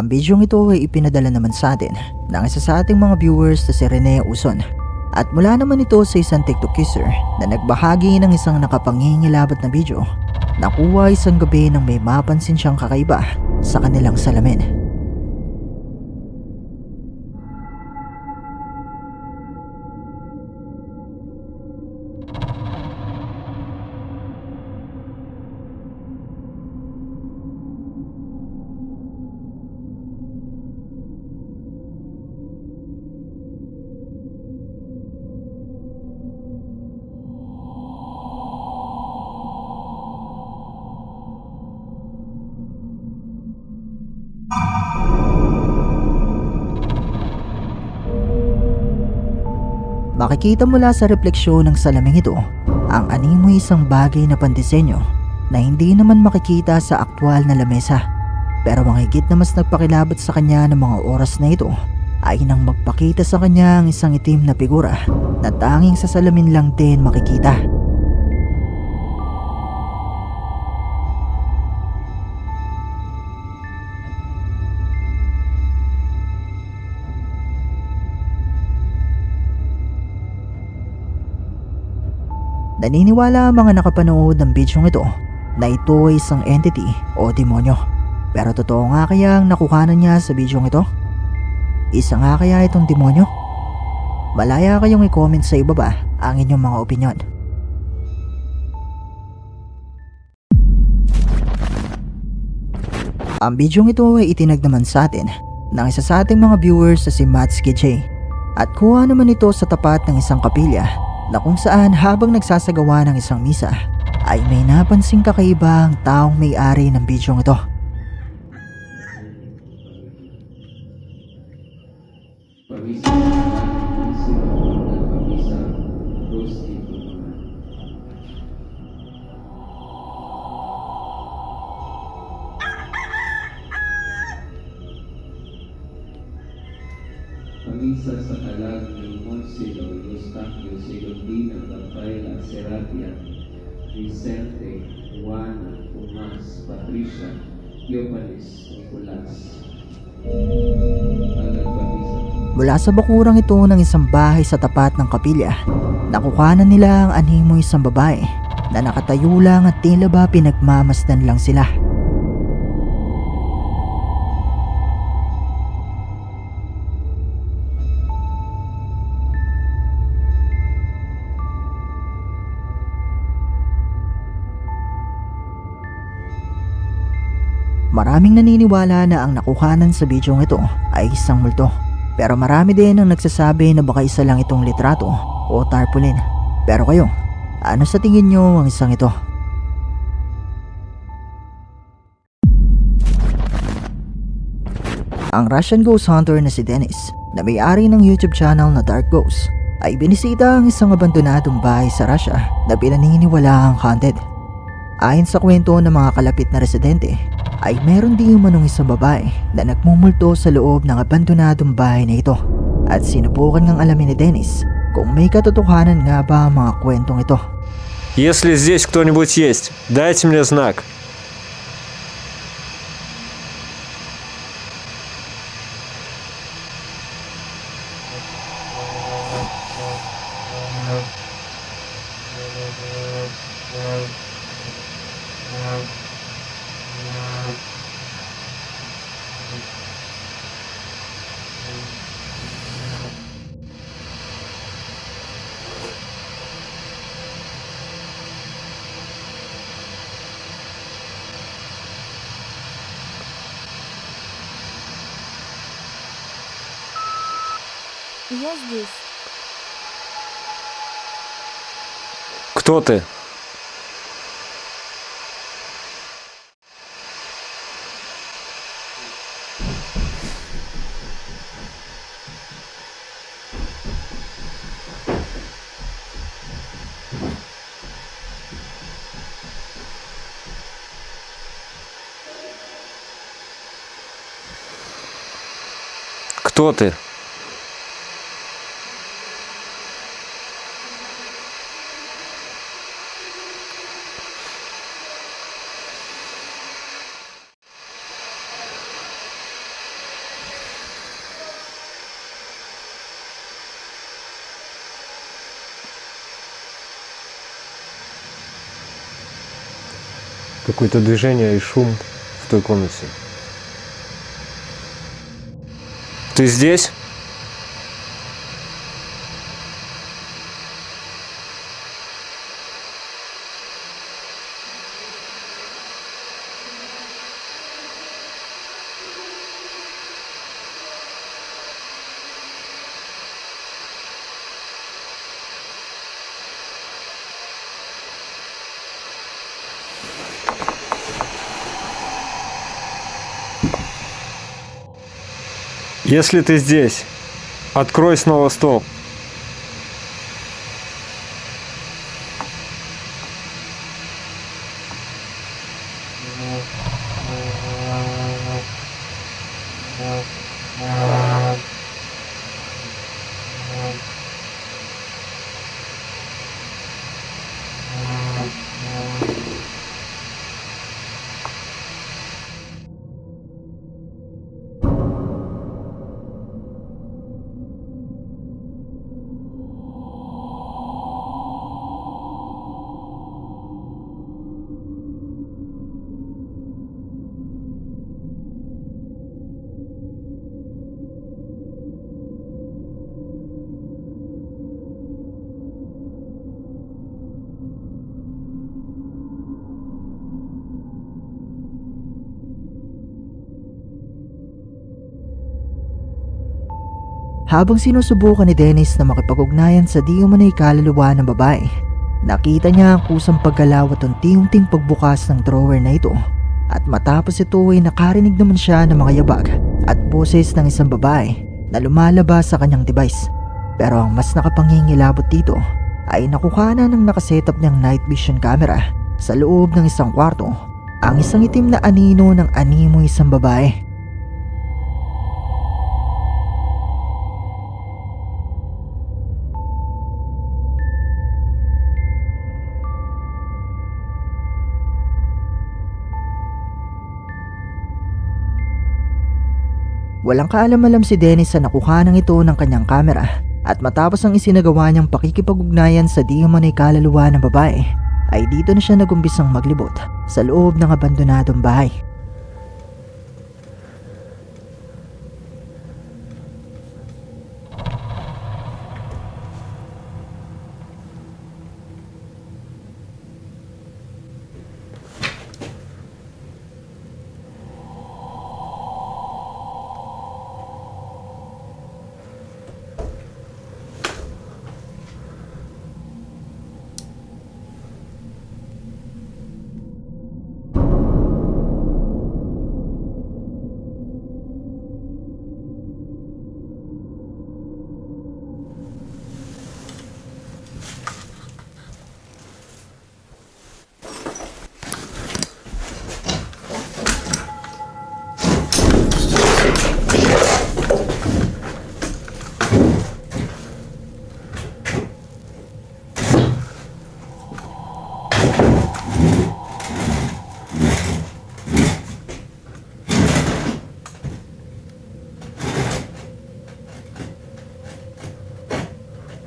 Ang bidyong ito ay ipinadala naman sa atin ng isa sa ating mga viewers na si Rene Uson. At mula naman ito sa isang TikTok user na nagbahagi ng isang nakapangingilabot na video. Nakuha isang gabi nang may mapansin siyang kakaiba sa kanilang salamin. Makikita mula sa refleksyon ng salaming ito ang animoy isang bagay na pandisenyo na hindi naman makikita sa aktwal na lamesa. Pero ang higit na mas nagpakilabot sa kanya ng mga oras na ito ay nang magpakita sa kanya ang isang itim na figura na tanging sa salamin lang din makikita. Naniniwala ang mga nakapanood ng bidyong ito na ito ay isang entity o demonyo. Pero totoo nga kaya ang nakuhanan niya sa bidyong ito? Isa nga kaya itong demonyo? Malaya kayong i-comment sa ibaba ang inyong mga opinion. Ang bidyong ito ay itinag naman sa atin ng isa sa ating mga viewers na si Matsuki J. At kuha naman ito sa tapat ng isang kapilya na kung saan habang nagsasagawa ng isang misa ay may napansing kakaiba ang taong may-ari ng bidyong ito. Patricia, Diopalis, Nicolas. Kalag Pamisa. Mula sa bakurang ito ng isang bahay sa tapat ng kapilya, nakukanan nila ang animo isang babae na nakatayo lang at tila ba pinagmamasdan lang sila. Maraming naniniwala na ang nakuhanan sa bidyong ito ay isang multo. Pero marami din ang nagsasabi na baka isa lang itong litrato o tarpaulin. Pero kayo, ano sa tingin nyo ang isang ito? Ang Russian ghost hunter na si Dennis na may-ari ng YouTube channel na Dark Ghost ay binisita ang isang abandonadong bahay sa Russia na pinaniniwala ang haunted. Ayon sa kwento ng mga kalapit na residente, ay meron din umanong isang babae na nagmumulto sa loob ng abandonadong bahay na ito. At sinubukan ngang alamin ni Dennis kung may katotohanan nga ba ang mga kwentong ito. Если здесь кто-нибудь есть, дайте мне знак. Я здесь. Кто ты? Кто ты? Какое-то движение и шум в той комнате. Ты здесь? Если ты здесь, открой снова стол. Habang sinusubukan ni Dennis na makipag-ugnayan sa di umano'y kaluluwa ng babae, nakita niya ang kusang paggalaw at unti-unting pagbukas ng drawer na ito. At matapos ito ay nakarinig naman siya ng mga yabag at boses ng isang babae na lumalabas sa kanyang device. Pero ang mas nakapangingilabot dito ay nakuha na ng nakasetap niyang night vision camera sa loob ng isang kwarto ang isang itim na anino ng animo isang babae. Walang kaalam-alam si Dennis sa nakuha ng ito ng kanyang kamera at matapos ang isinagawa niyang pakikipag-ugnayan sa di umano'y kaluluwa ng babae ay dito na siya nagumpisang maglibot sa loob ng abandonadong bahay.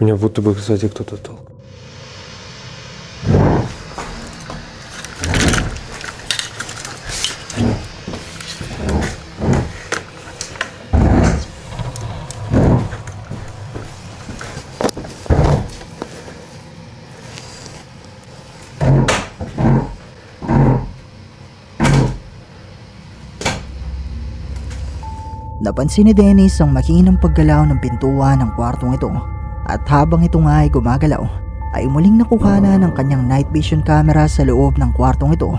Меня будто бы сзади кто-то толкал. Napansin ni Dennis ang makinang paggalaw ng pintuan ng kwartong ito at habang ito nga ay gumagalaw ay muling nakuha na ng kanyang night vision camera sa loob ng kwartong ito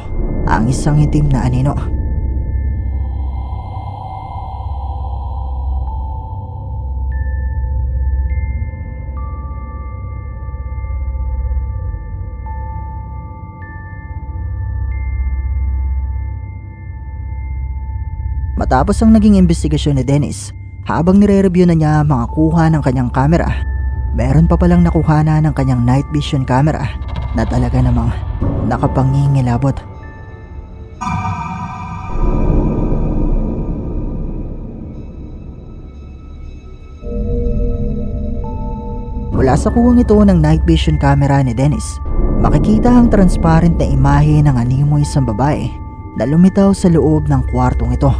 ang isang itim na anino. Matapos ang naging investigasyon ni Dennis, habang nire-review na niya mga kuha ng kanyang camera, meron pa palang nakuha na ng kanyang night vision camera na talaga namang nakapangingilabot. Mula sa kuwang ito ng night vision camera ni Dennis, makikita ang transparent na imahe ng animo isang babae na lumitaw sa loob ng kwartong ito.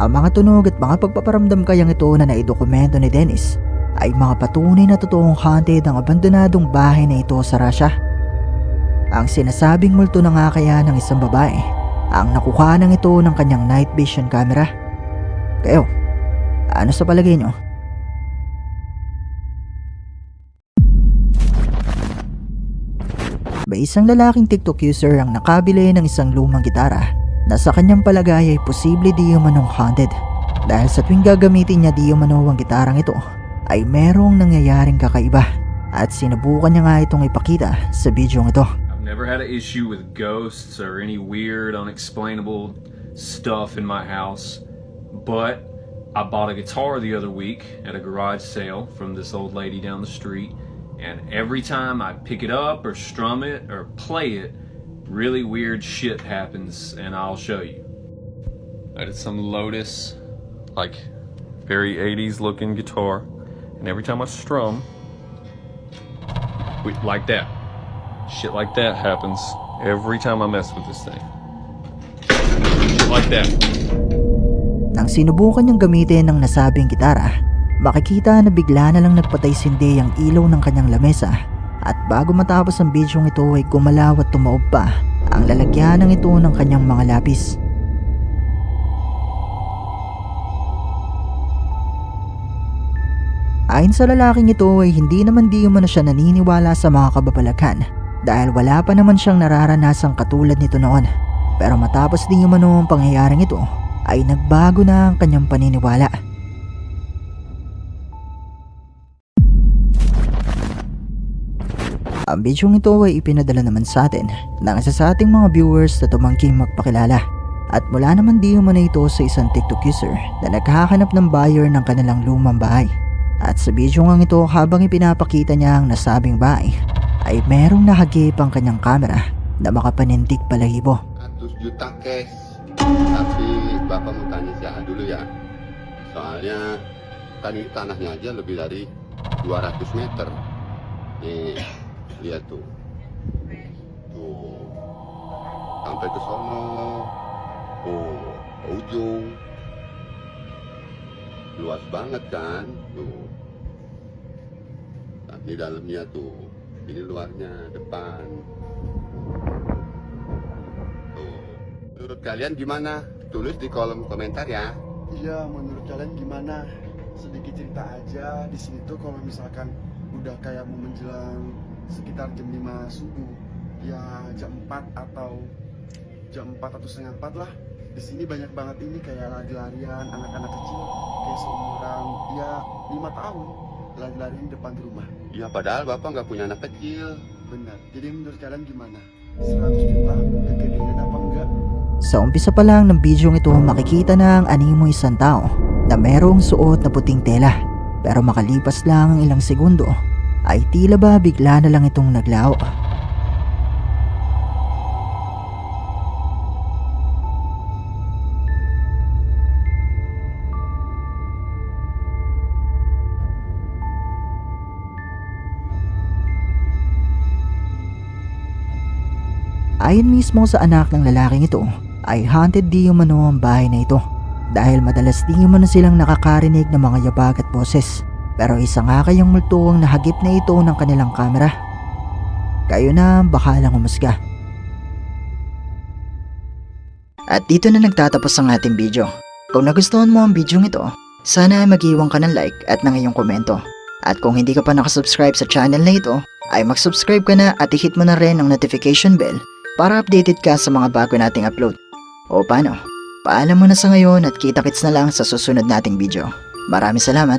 Ang mga tunog at mga pagpaparamdam kayang ito na naidokumento ni Dennis ay mga patunay na totoong haunted ang abandonadong bahay na ito sa Russia. Ang sinasabing multo na nga kaya ng isang babae ang nakuha ng ito ng kanyang night vision camera. Kayo, ano sa palagay nyo? May isang lalaking TikTok user ang nakabili ng isang lumang gitara na sa kanyang palagay ay posible di umanong haunted. Dahil sa tuwing gagamitin niya di umano ang gitarang ito ay merong nangyayaring kakaiba at sinubukan niya nga itong ipakita sa video ito. I've never had an issue with ghosts or any weird, unexplainable stuff in my house, but I bought a guitar the other week at a garage sale from this old lady down the street, and every time I pick it up or strum it or play it, really weird shit happens, and I'll show you. That is some Lotus, like very 80s looking guitar, and every time I strum, we- like that. Shit like that happens every time I mess with this thing. Shit like that. Nang sinubukan niyang gamitin ng nasabing gitara, makikita na bigla na lang nagpatay-sindi ang ilaw ng kanyang lamesa at bago matapos ang bidyong ito ay gumalaw at tumaob pa ang lalagyanan ito ng kanyang mga lapis. Ayon sa lalaking ito ay hindi naman di umano siya naniniwala sa mga kababalaghan dahil wala pa naman siyang nararanasang katulad nito noon. Pero matapos di umano ang pangyayaring ito ay nagbago na ang kanyang paniniwala. Ang bidyong ito ay ipinadala naman sa atin ng isa sa ating mga viewers na tumangking magpakilala. At mula naman di umano ito sa isang TikTok user na naghahanap ng buyer ng kanilang lumang bahay. At sa video nga ito habang ipinapakita niya ang nasabing bahay ay merong nahagip ang kanyang kamera na makapanindig balahibo. 100 juta cash tapi bapak mau tanya siapa dulu ya soalnya kan tanahnya aja lebih dari 200 meter nih lihat tuh tuh sampai ke sono. Tuh ke ujung. Luas banget kan? Tuh. Nah, ini dalamnya tuh. Ini luarnya depan. Tuh. Menurut kalian gimana? Tulis di kolom komentar ya. Iya, menurut kalian gimana? Sedikit cerita aja di sini tuh kalau misalkan udah kayak mau menjelang sekitar jam 5 subuh, ya jam 4 atau jam 4 atau setengah 4 lah. Di sini banyak banget ini kayak lari-larian anak-anak kecil kayak seumuran ya 5 tahun lari-larian di depan rumah. Ya padahal bapak nggak punya anak kecil. Benar. Jadi menurut kalian gimana? 100 juta kegedean apa enggak? Sa umpisa pa lang ng bidyong ito makikita na ang animo isang tao na merong suot na puting tela. Pero makalipas lang ang ilang segundo ay tila ba bigla na lang itong naglaho. Ayon mismo sa anak ng lalaking ito, ay haunted di umano ang bahay na ito dahil madalas di umano silang nakakarinig ng mga yabag at boses. Pero isa nga kayang multo ang nahagip na ito ng kanilang kamera. Kayo na ang bakalang umusga. At dito na nagtatapos ang ating video. Kung nagustuhan mo ang video ito, sana ay mag-iwan ka ng like at ng iyong komento. At kung hindi ka pa nakasubscribe sa channel na ito, ay mag-subscribe ka na at i-hit mo na rin ang notification bell para updated ka sa mga bago nating upload. O paano? Paalam mo na sa ngayon at kita-kits na lang sa susunod nating video. Maraming salamat!